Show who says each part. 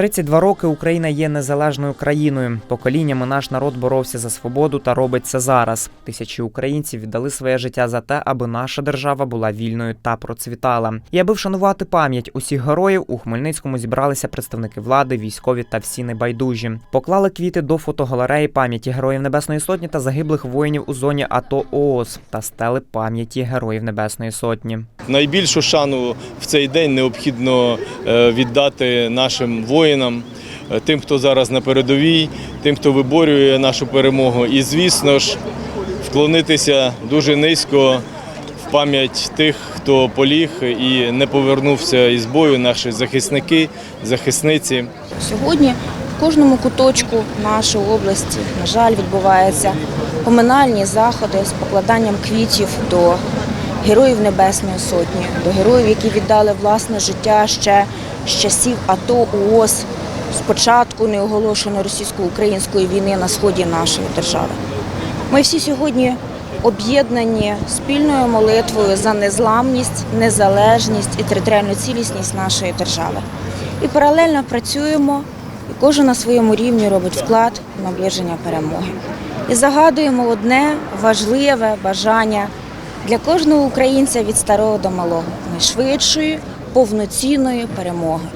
Speaker 1: 32 роки Україна є незалежною країною. Поколіннями наш народ боровся за свободу та робить це зараз. Тисячі українців віддали своє життя за те, аби наша держава була вільною та процвітала. І аби вшанувати пам'ять усіх героїв, у Хмельницькому зібралися представники влади, військові та всі небайдужі. Поклали квіти до фотогалереї пам'яті героїв Небесної Сотні та загиблих воїнів у зоні АТО ООС та стели пам'яті героїв Небесної Сотні.
Speaker 2: Найбільшу шану в цей день необхідно е, віддати нашим воїнам, е, тим, хто зараз на передовій, тим, хто виборює нашу перемогу. І, звісно ж, вклонитися дуже низько в пам'ять тих, хто поліг і не повернувся із бою, наші захисники, захисниці.
Speaker 3: Сьогодні в кожному куточку нашої області, на жаль, відбуваються поминальні заходи з покладанням квітів до героїв Небесної Сотні, до героїв, які віддали власне життя ще з часів АТО УОС, з початку неоголошеної російсько-української війни на сході нашої держави. Ми всі сьогодні об'єднані спільною молитвою за незламність, незалежність і територіальну цілісність нашої держави. І паралельно працюємо, і кожен на своєму рівні робить вклад в наближення перемоги. І загадуємо одне важливе бажання для кожного українця від старого до малого найшвидшої повноцінної перемоги.